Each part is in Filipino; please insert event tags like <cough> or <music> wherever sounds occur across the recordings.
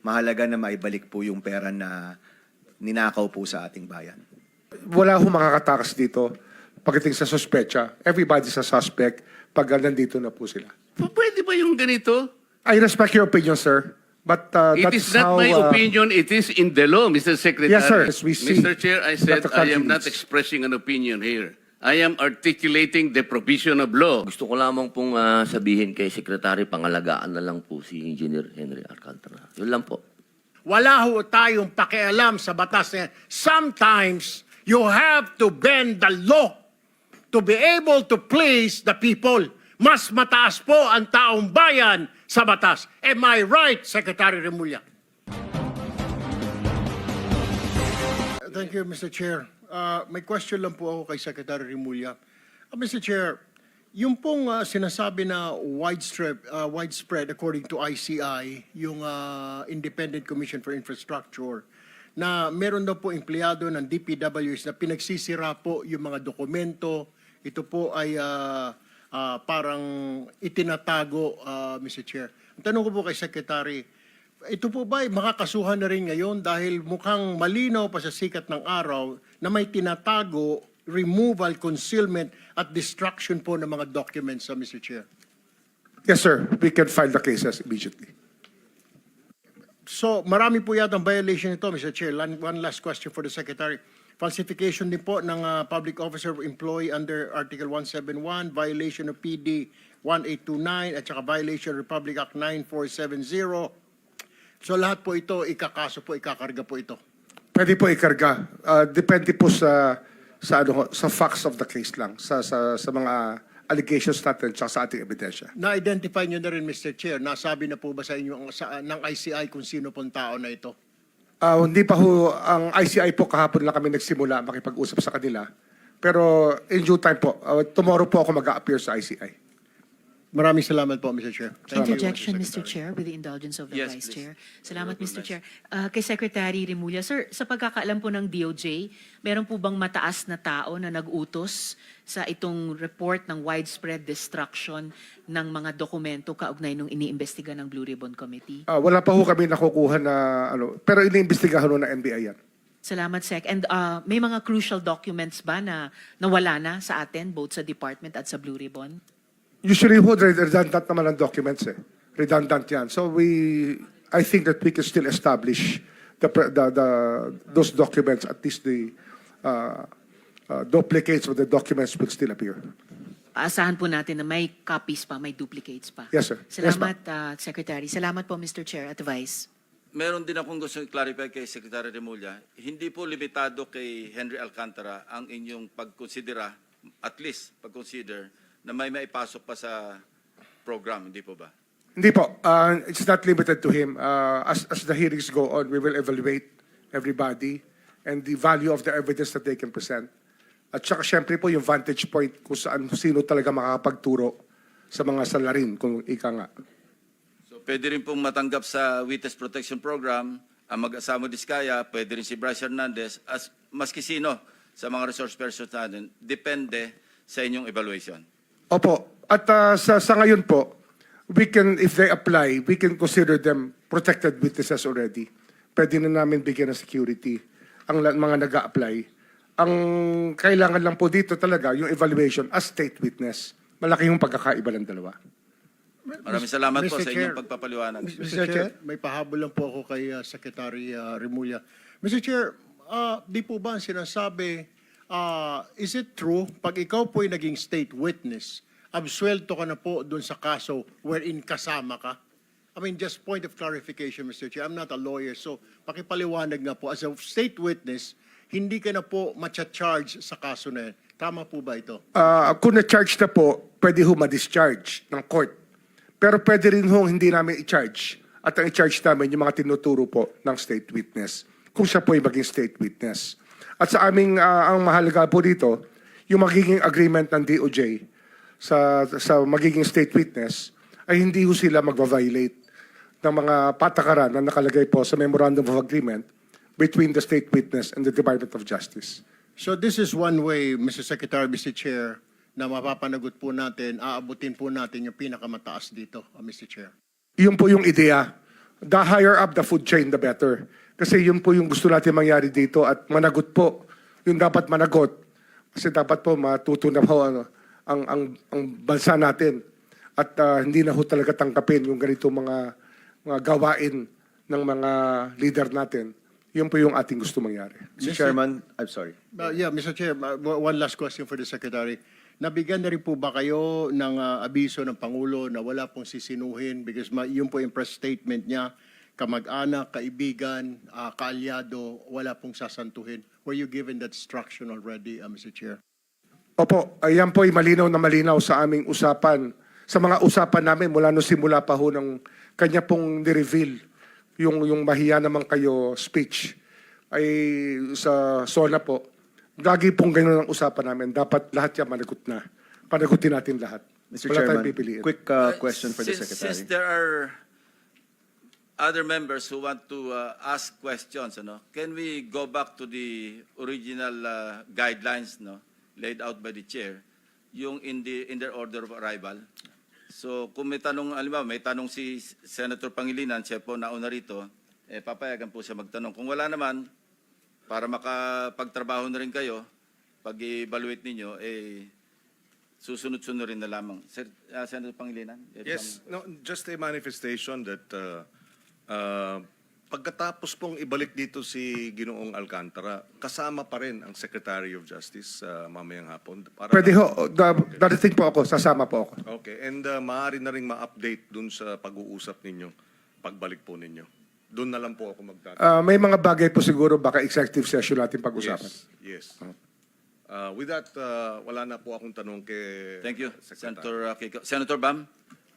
mahalaga na maibalik po yung pera na ninakaw po sa ating bayan. Wala hong makakatakas dito pagdating sa suspecha. Everybody's a suspect pag nandito na po sila. P- Pwede ba yung ganito? I respect your opinion, sir. But uh, It that's is not how, my uh, opinion, it is in the law, Mr. Secretary. Yes, sir. As we see Mr. Chair, I said that the I am not expressing an opinion here. I am articulating the provision of law. Gusto ko lamang pong ah, sabihin kay Secretary, pangalagaan na lang po si Engineer Henry Alcantara. Yun lang po. Wala ho tayong pakialam sa batas na yan. Sometimes, you have to bend the law to be able to please the people. Mas mataas po ang taong bayan sa batas. Am I right, Secretary Remulla? Thank you, Mr. Chair. Uh, may question lang po ako kay Secretary Remulla. Uh, Mr. Chair, yung pong uh, sinasabi na widespread, uh, widespread according to ICI, yung uh, Independent Commission for Infrastructure, na meron daw po empleyado ng DPWs na pinagsisira po yung mga dokumento. Ito po ay uh, uh, parang itinatago, uh, Mr. Chair. Ang tanong ko po kay Secretary, ito po ba makakasuhan na rin ngayon dahil mukhang malinaw pa sa sikat ng araw na may tinatago, removal, concealment at destruction po ng mga documents sa Mr. Chair? Yes, sir. We can file the cases immediately. So, marami po yata ang violation nito, Mr. Chair. One last question for the Secretary. Falsification din po ng uh, public officer or employee under Article 171, violation of PD 1829, at saka violation of Republic Act 9470. So, lahat po ito, ikakaso po, ikakarga po ito. Pwede po ikarga. Uh, depende po sa sa ano sa facts of the case lang, sa sa sa mga allegations natin tsaka sa ating ebidensya. Na-identify nyo na rin, Mr. Chair, nasabi na po ba sa inyo ang, sa, ng ICI kung sino pong tao na ito? Ah, hindi pa ho, ang ICI po kahapon lang kami nagsimula makipag-usap sa kanila. Pero in due time po, uh, tomorrow po ako mag-appear sa ICI. Maraming salamat po, Mr. Chair. Thank you, Interjection, Mr. Chair, with the indulgence of the Yes, Vice please. Chair. Salamat, Mr. Chair. Uh, kay Secretary Remulla, Sir, sa pagkakaalam po ng DOJ, meron po bang mataas na tao na nag-utos sa itong report ng widespread destruction ng mga dokumento kaugnay nung iniimbestiga ng Blue Ribbon Committee? Ah, wala pa ho kami nakukuha na ano, pero iniimbestigahan ho ng NBI yan. Salamat, Sec. And uh, may mga crucial documents ba na nawala na sa atin, both sa department at sa Blue Ribbon? Usually ho, redundant naman ang documents eh. Redundant yan. So we, I think that we can still establish the, the, the those documents, at least the uh, uh, duplicates of the documents will still appear. Aasahan po natin na may copies pa, may duplicates pa. Yes, sir. Yes, Salamat, uh, Secretary. Salamat po, Mr. Chair at Vice. Meron din akong gusto i-clarify kay Secretary Remulla. Hindi po limitado kay Henry Alcantara ang inyong pagkonsidera, at least pag-consider, na may maipasok pa sa program, hindi po ba? Hindi po. Uh, it's not limited to him. Uh, as, as the hearings go on, we will evaluate everybody and the value of the evidence that they can present. At saka syempre po yung vantage point kung saan sino talaga makakapagturo sa mga salarin, kung ika nga. So pwede rin pong matanggap sa Witness Protection Program ang mag-asamo Diskaya, pwede rin si Bryce Hernandez, as, maski sino sa mga resource persons natin, depende sa inyong evaluation. Opo. At uh, sa, sa ngayon po, we can, if they apply, we can consider them protected witnesses already. Pwede na namin bigyan ng security ang mga nag apply Ang kailangan lang po dito talaga, yung evaluation as state witness. Malaki yung pagkakaiba ng dalawa. Maraming salamat po Mr. sa Chair. inyong pagpapaliwanag. Mr. Chair, may pahabol lang po ako kay uh, Secretary uh, Remulla. Mr. Chair, uh, di po ba ang sinasabi, uh, is it true, pag ikaw po ay naging state witness, absuelto ka na po doon sa kaso wherein kasama ka? I mean, just point of clarification, Mr. Chair. I'm not a lawyer, so pakipaliwanag nga po. As a state witness, hindi ka na po matcha-charge sa kaso na yan. Tama po ba ito? Ah, kung na-charge na po, pwede ho ma-discharge ng court. Pero pwede rin ho hindi namin i-charge. At ang i-charge namin yung mga tinuturo po ng state witness. Kung siya po ay maging state witness. At sa aming, ah, ang mahalaga po dito, yung magiging agreement ng DOJ sa, sa magiging state witness, ay hindi ho sila magva-violate ng mga patakaran na nakalagay po sa Memorandum of Agreement between the state witness and the Department of Justice. So this is one way, Mr. Secretary, Mr. Chair, na mapapanagot po natin, aabutin po natin yung pinakamataas dito, uh, Mr. Chair. Yun po yung ideya. The higher up the food chain, the better. Kasi yun po yung gusto natin mangyari dito at managot po. Yung dapat managot. Kasi dapat po matuto na po ano, ang, ang, ang bansa natin. At ah, hindi na ho talaga tangkapin yung ganito mga, mga gawain ng mga leader natin. Yun po yung ating gusto mangyari. Mr. Chairman, I'm sorry. Uh, yeah, Mr. Chair, uh, one last question for the Secretary. Nabigyan na rin po ba kayo ng uh, abiso ng Pangulo na wala pong sisinuhin because ma- yun po yung press statement niya, kamag-anak, kaibigan, uh, kaalyado, wala pong sasantuhin. Were you given that instruction already, uh, Mr. Chair? Opo, ayan po ay malinaw na malinaw sa aming usapan. Sa mga usapan namin mula nung simula pa ho ng kanya pong ni-reveal yung, yung mahiya naman kayo speech ay sa SONA po. Lagi pong ganun ang usapan namin. Dapat lahat yan managot na. Panagutin natin lahat. Mr. Wala tayong Chairman, pipiliin. quick uh, question for the Since- Secretary. Since there are other members who want to uh, ask questions, ano, can we go back to the original uh, guidelines no, laid out by the chair, yung in, the, in their order of arrival? So kung may tanong, alam mo, may tanong si Senator Pangilinan, siya po nauna rito, eh, papayagan po siya magtanong. Kung wala naman, para makapagtrabaho na rin kayo, pag-evaluate ninyo, eh, susunod-sunod rin na lamang. Sir, uh, Senator Pangilinan? Yes, no, just a manifestation that uh, uh, pagkatapos pong ibalik dito si Ginoong Alcantara, kasama pa rin ang Secretary of Justice uh, mamayang hapon. Para Pwede ho, da, darating po ako, sasama po ako. Okay, and uh, maaari na rin ma-update dun sa pag-uusap ninyo, pagbalik po ninyo. Doon na lang po ako magtatanong. Ah, may mga bagay po siguro baka executive session natin pag-usapan. Yes, yes. Uh, with that, uh, wala na po akong tanong kay Thank you, Secretary. Senator uh, Kiko. Senator Bam?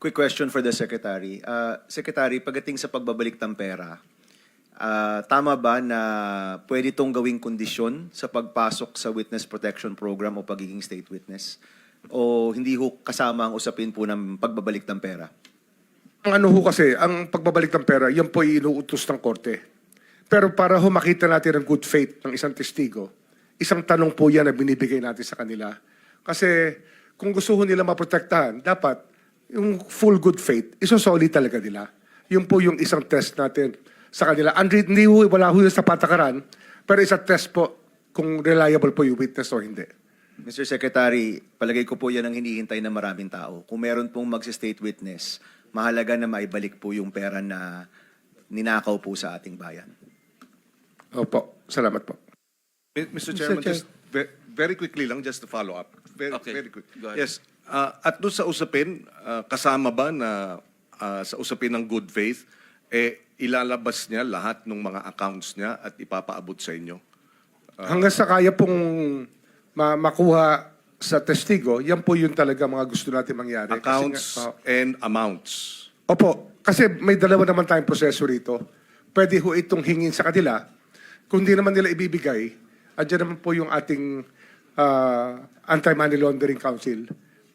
Quick question for the Secretary. Uh, Secretary, pagdating sa pagbabalik ng pera, ah, tama ba na pwede itong gawing kondisyon sa pagpasok sa Witness Protection Program o pagiging state witness? O hindi ho kasama ang usapin po ng pagbabalik ng pera? Ang ano ho kasi, ang pagbabalik ng pera, yan po ay inuutos ng korte. Pero para ho makita natin ang good faith ng isang testigo, isang tanong po yan na binibigay natin sa kanila. Kasi kung gusto ho nila maprotektahan, dapat yung full good faith, isosolid talaga nila. Yun po yung isang test natin sa kanila. And hindi ho, wala ho yun sa patakaran, pero isa test po kung reliable po yung witness o hindi. Mr. Secretary, palagay ko po yan ang hinihintay ng maraming tao. Kung meron pong mag-state witness, mahalaga na maibalik po yung pera na ninakaw po sa ating bayan. Opo, salamat po. Mr. Chairman, Chair. just ve- very quickly lang, just to follow up. Very, Okay. very quick. Go ahead. Yes. uh, at doon sa usapin, uh, kasama ba na uh, sa usapin ng good faith, eh, ilalabas niya lahat ng mga accounts niya at ipapaabot sa inyo? Hanggang sa kaya pong ma- makuha sa testigo, yan po yung talaga mga gusto natin mangyari. Kasi Accounts nga- oh. and amounts. Opo, kasi may dalawa naman tayong proseso rito. Pwede ho itong hingin sa kanila. Kung di naman nila ibibigay, andyan naman po yung ating ah, Anti-Money Laundering Council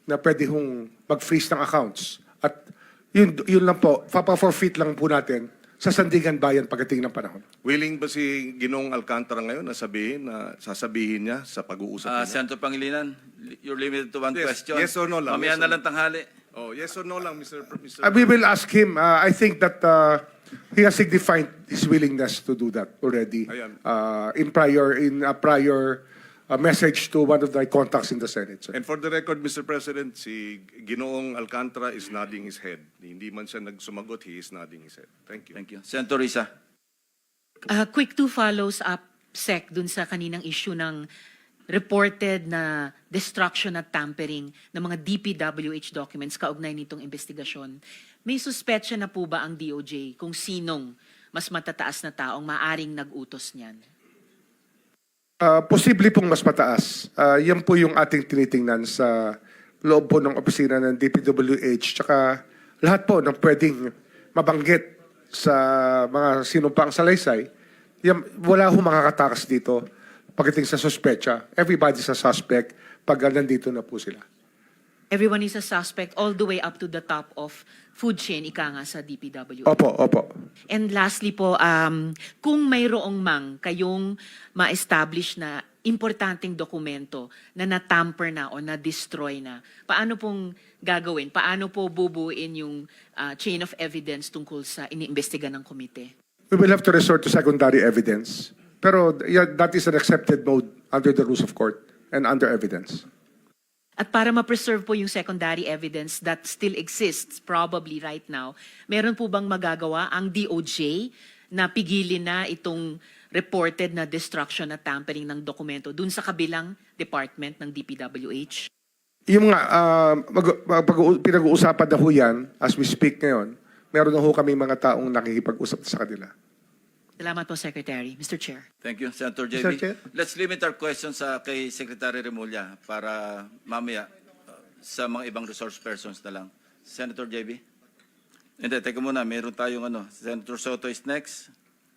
na pwede hong mag-freeze ng accounts. At yun, yun lang po, papa-forfeit lang po natin sa Sandigan Bayan pagdating ng panahon. Willing ba si Ginong Alcantara ngayon na sabihin, na sasabihin niya sa pag-uusap Uh, niya? Senator Pangilinan, you're limited to one Yes, question. yes or no lang, Mamaya yes na lang tanghali. Oh, yes or no lang, Mr. Pr- Mr. Uh, we will ask him. Uh, I think that uh, he has signified his willingness to do that already Ayan. uh, in prior in a prior uh, message to one of the contacts in the Senate. sir. And for the record, Mr. President, si Ginoong Alcantara is nodding his head. Hindi man siya nagsumagot, he is nodding his head. Thank you. Thank you. Senator Risa. Uh, quick two follows up, Sec, dun sa kaninang issue ng reported na destruction at tampering ng mga DPWH documents kaugnay nitong investigasyon. May suspetsya na po ba ang DOJ kung sinong mas matataas na taong maaring nag-utos niyan? Uh, posible pong mas mataas. Uh, yan po yung ating tinitingnan sa loob po ng opisina ng DPWH tsaka lahat po ng pwedeng mabanggit sa mga sinumpang salaysay. Yan, wala ho makakatakas dito pagdating sa suspecha. Everybody's a suspect pag nandito na po sila. Everyone is a suspect all the way up to the top of food chain, ika nga sa DPWH. Opo, opo. And lastly po, um, kung mayroong mang kayong ma-establish na importanteng dokumento na natamper na o na-destroy na, paano pong gagawin? Paano po bubuin yung ah, chain of evidence tungkol sa iniimbestiga ng komite? We will have to resort to secondary evidence. Pero yeah, that is an accepted mode under the rules of court and under evidence. At para ma-preserve po yung secondary evidence that still exists probably right now, meron po bang magagawa ang DOJ na pigilin na itong reported na destruction at tampering ng dokumento dun sa kabilang department ng DPWH? Yung mag- pag- pinag-uusapan na ho yan, as we speak ngayon, meron na ho kami mga taong nakikipag-usap sa kanila. Salamat po, Secretary. Mr. Chair. Thank you, Senator Mr. JB. Chair. Let's limit our questions sa kay Secretary Remulla para mamaya uh, sa mga ibang resource persons na lang. Senator JB? Hindi, teka muna. Meron tayong ano. Senator Soto is next.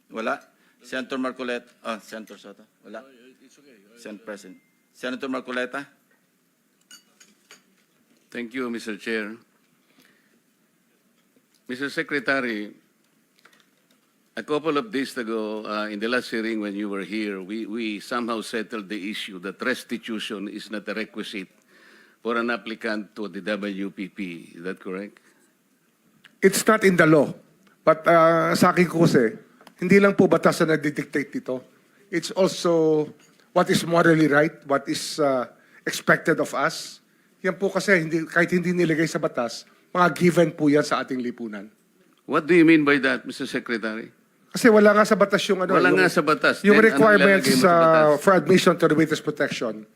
Wala. Senator Marcoleta. Ah, Senator Soto. Wala. Sen President. Senator Marcoleta? Thank you, Mr. Chair. Mr. Secretary, a couple of days ago, uh, in the last hearing when you were here, we, we somehow settled the issue that restitution is not a requisite for an applicant to the WPP. Is that correct? It's not in the law. But ah, sa akin ko kasi, hindi lang po batas na nagdidictate dito. It's also what is morally right, what is ah, expected of us. Yan po kasi, hindi, kahit hindi nilagay sa batas, mga given po yan sa ating lipunan. What do you mean by that, Mr. Secretary? Kasi wala nga sa batas yung ano. Wala yung, nga sa batas. Yung Then, anong requirements mo sa ah, batas? for admission to the witness protection.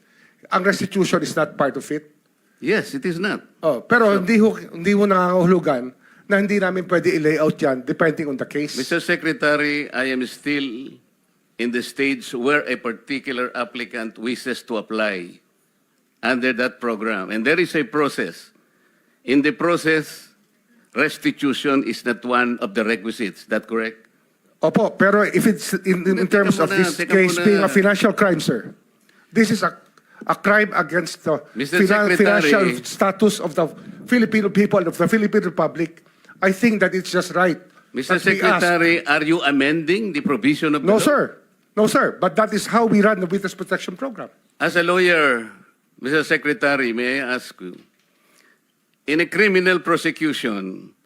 Ang restitution is not part of it. Yes, it is not. Oh, pero hindi ho, hindi ho nangangahulugan na hindi namin pwede i-layout yan depending on the case. Mr. Secretary, I am still in the stage where a particular applicant wishes to apply under that program. And there is a process. In the process, restitution is not one of the requisites. That correct? Opo, pero if it's in, in, in terms of muna, this teka case muna. being a financial crime, sir, this is a a crime against the Mr. Secretary. financial status of the Filipino people of the Philippine Republic. I think that it's just right. Mr. that we ask- Secretary, are you amending the provision of the No, law? sir. No, sir. But that is how we run the witness protection program. As a lawyer, Mr. Secretary, may I ask you, in a criminal prosecution,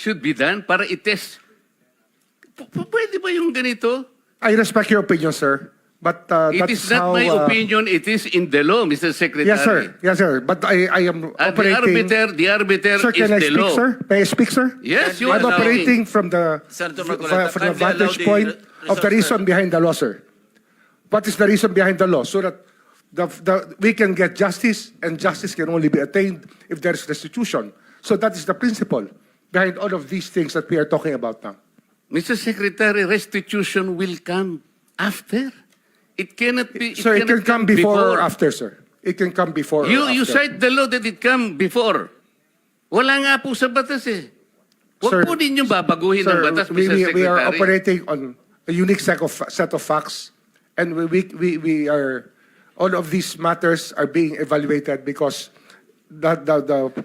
should be done para itest. P- pwede ba yung ganito? I respect your opinion, sir. But uh, It is not how, my uh, opinion, it is in the law, Mr. Secretary. Yes, sir. Yes, sir. But I, I am At the operating... arbiter, the arbiter Sir, is can I the speak, law. sir? May I speak, sir? Yes, you I'm are operating from the, from from the vantage the point re- of the reason behind the law, sir. What is the reason behind the law? So that the, the, we can get justice, and justice can only be attained if there is restitution. So that is the principle behind all of these things that we are talking about now. Mr. Secretary, restitution will come after. It cannot be. So it can come before or after, sir. It can come before You, you cite the law that it come before. Wala nga po sa batas eh. Huwag po ninyong babaguhin ang Sir, batas, we, Mr. we, Secretary. we are operating on a unique set of, set of facts, and we, we, we, we are, all of these matters are being evaluated because the, the, the,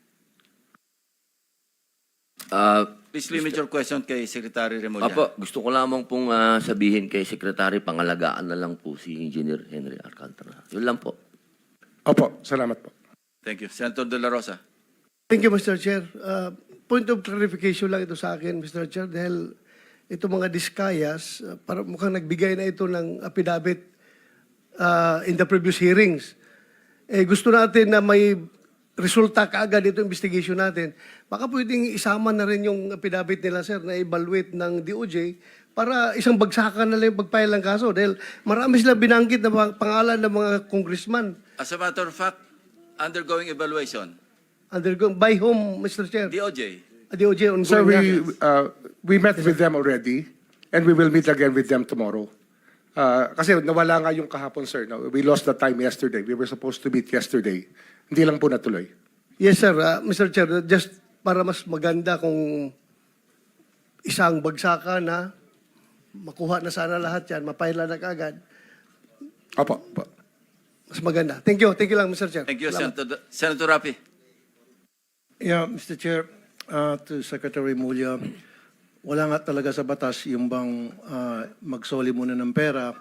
Ah, Please limit your question kay Secretary Remulla. Apo, gusto ko lamang pong ah, sabihin kay Secretary, pangalagaan na lang po si Engineer Henry Alcantara. Yun lang po. Opo, salamat po. Thank you. Senator De La Rosa. Thank you, Mr. Chair. Uh, point of clarification lang ito sa akin, Mr. Chair, dahil ito mga diskayas, uh, para mukhang nagbigay na ito ng affidavit uh, in the previous hearings. Eh, gusto natin na may resulta kaagad ito investigation natin. Baka pwedeng isama na rin yung affidavit nila, sir, na evaluate ng DOJ para isang bagsakan na lang yung pagpile ng kaso. Dahil marami sila binanggit na mga pangalan ng mga congressman. As a matter of fact, undergoing evaluation, Undergo by whom, Mr. Chair? DOJ. Uh, DOJ ongoing Sir, we, uh, we met with them already, and we will meet again with them tomorrow. Uh, kasi nawala nga yung kahapon, sir. No? We lost the time yesterday. We were supposed to meet yesterday. Hindi lang po natuloy. Yes, sir. Uh, Mr. Chair, just para mas maganda kung isang bagsakan na makuha na sana lahat yan, mapaila na kagad, Opo, opo. mas maganda. Thank you. Thank you lang, Mr. Chair. Thank you, Salamat. Senator, Senator Rapi. Yeah, Mr. Chair, uh, to Secretary Mulya, wala nga talaga sa batas yung bang uh, magsoli muna ng pera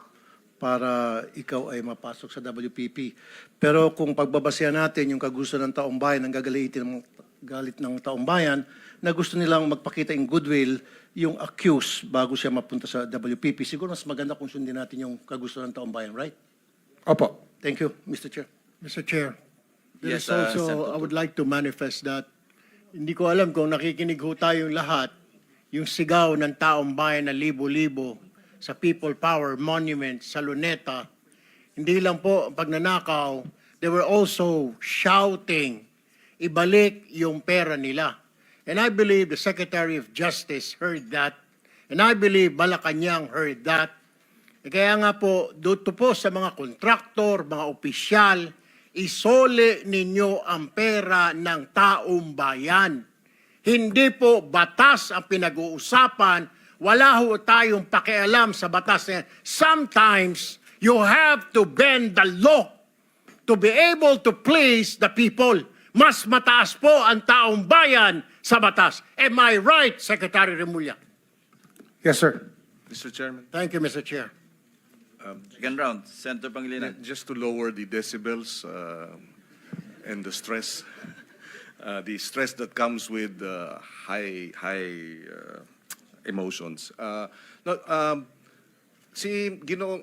para ikaw ay mapasok sa WPP. Pero kung pagbabasehan natin yung kagusto ng taong bayan, ang gagalitin ng galit ng taong bayan, na gusto nilang magpakita in goodwill yung accused bago siya mapunta sa WPP. Siguro mas maganda kung sundin natin yung kagusto ng taong bayan, right? Opo. Thank you, Mr. Chair. Mr. Chair, there Yes, is uh, also, I would like to manifest that hindi ko alam kung nakikinig ho tayong lahat, yung sigaw ng taong bayan na libo-libo sa People Power Monument sa Luneta, hindi lang po pagnanakaw, they were also shouting, ibalik yung pera nila. And I believe the Secretary of Justice heard that, and I believe Malacanang heard that, eh, Kaya nga po, dito po sa mga kontraktor, mga opisyal, isole ninyo ang pera ng taong bayan. Hindi po batas ang pinag-uusapan. Wala ho tayong pakialam sa batas na. Sometimes, you have to bend the law to be able to please the people. Mas mataas po ang taong bayan sa batas. Am I right, Secretary Remulla? Yes, sir. Mr. Chairman, Thank you, Mr. Chair. Second round, Senator Pangilinan. just to lower the decibels uh, and the stress, <laughs> uh, the stress that comes with uh, high high uh, emotions. Uh, no, um, si Ginoong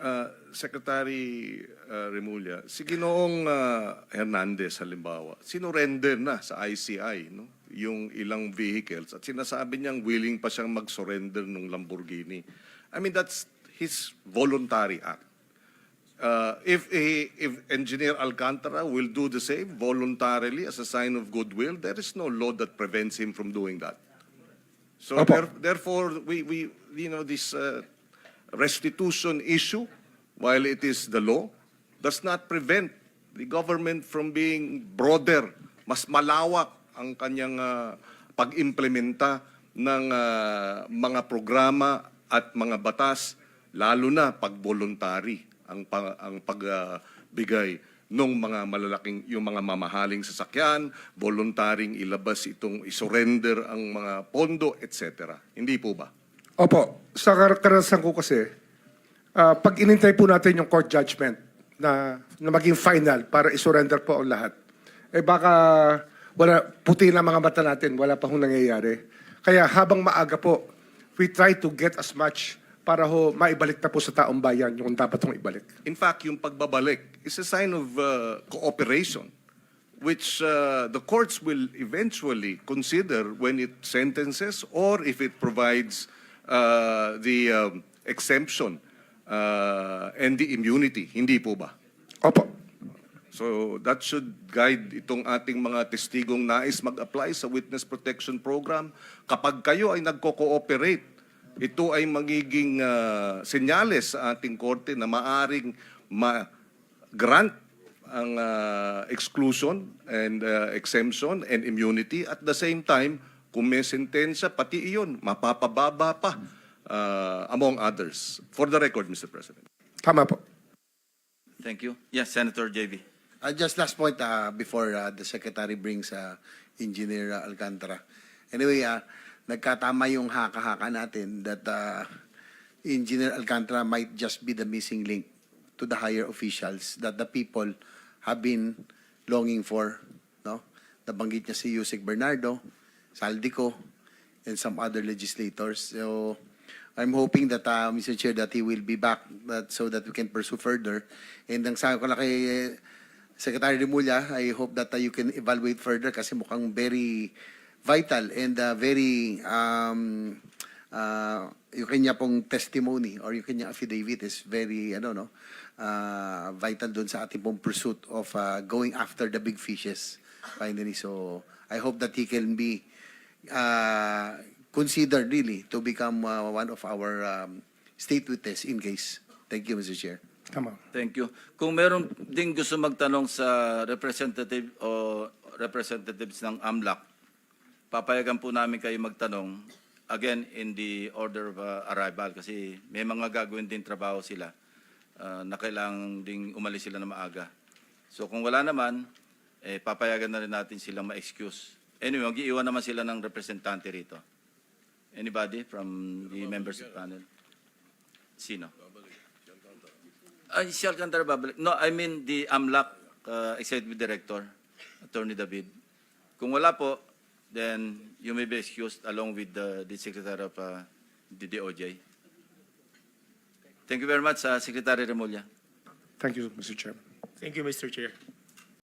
uh, Secretary uh, Remulla, si Ginoong uh, Hernandez halimbawa, sinurrender na sa ICI no? yung ilang vehicles at sinasabi niyang willing pa siyang mag-surrender ng Lamborghini. I mean, that's his voluntary act. Uh, if a, if Engineer Alcantara will do the same voluntarily as a sign of goodwill, there is no law that prevents him from doing that. So Opo. there- therefore, we, we, you know, this uh, restitution issue, while it is the law, does not prevent the government from being broader, mas malawak ang kanyang uh, pag-implementa ng uh, mga programa at mga batas, lalo na pag voluntary ang, pa- ang pagbigay ng mga malalaking, yung mga mamahaling sasakyan, voluntaring ilabas itong isurrender ang mga pondo, etc. Hindi po ba? Opo. Sa kar- karanasan ko kasi, ah, pag inintay po natin yung court judgment na, na maging final para isurrender po ang lahat, eh baka wala, puti na mga mata natin, wala pa hong nangyayari. Kaya habang maaga po, we try to get as much para ho maibalik na po sa taong bayan yung dapat hong ibalik. In fact, yung pagbabalik is a sign of uh, cooperation which uh, the courts will eventually consider when it sentences or if it provides uh, the um, exemption uh, and the immunity. Hindi po ba? Opo. So that should guide itong ating mga testigong nais mag-apply sa Witness Protection Program. Kapag kayo ay nagko-cooperate, ito ay magiging ah, senyales sa ating korte na maaring ma-grant ang ah, exclusion and ah, exemption and immunity. At the same time, kung may sentensya, pati iyon, mapapababa pa ah, among others. For the record, Mr. President. Tama po. Thank you. Yes, Senator JV. Uh, just last point uh, before uh, the secretary brings uh, Engineer uh, Alcantara. Anyway, uh, nagkatama yung haka-haka natin that uh, Engineer Alcantara might just be the missing link to the higher officials that the people have been longing for. No? Nabanggit niya si Yusek Bernardo, Saldico, and some other legislators. So, I'm hoping that, uh, Mr. Chair, that he will be back that, so that we can pursue further. And ang sabi ko lang kay eh, Secretary Remulla, I hope that uh, you can evaluate further kasi mukhang very vital and uh, very um, uh, yung kanya pong testimony or yung kanya affidavit is very ano no uh, vital doon sa ating pong pursuit of uh, going after the big fishes finally so I hope that he can be uh, considered really to become uh, one of our um, state witness in case thank you Mr. Chair Tama. Thank you. Kung meron ding gusto magtanong sa representative o representatives ng AMLAC, papayagan po namin kayo magtanong again in the order of uh, arrival kasi may mga gagawin din trabaho sila uh, na kailangan ding umalis sila na maaga. So kung wala naman, eh, papayagan na rin natin silang ma-excuse. Anyway, mag-iiwan naman sila ng representante rito. Anybody from the members of panel? Sino? Ay, si Alcantara babalik. No, I mean the AMLAC uh, Executive Director, Attorney David. Kung wala po, then you may be excused along with the, the Secretary of uh, the DOJ. Thank you very much, uh, Secretary Remulla. Thank you, Mr. Chair. Thank you, Mr. Chair.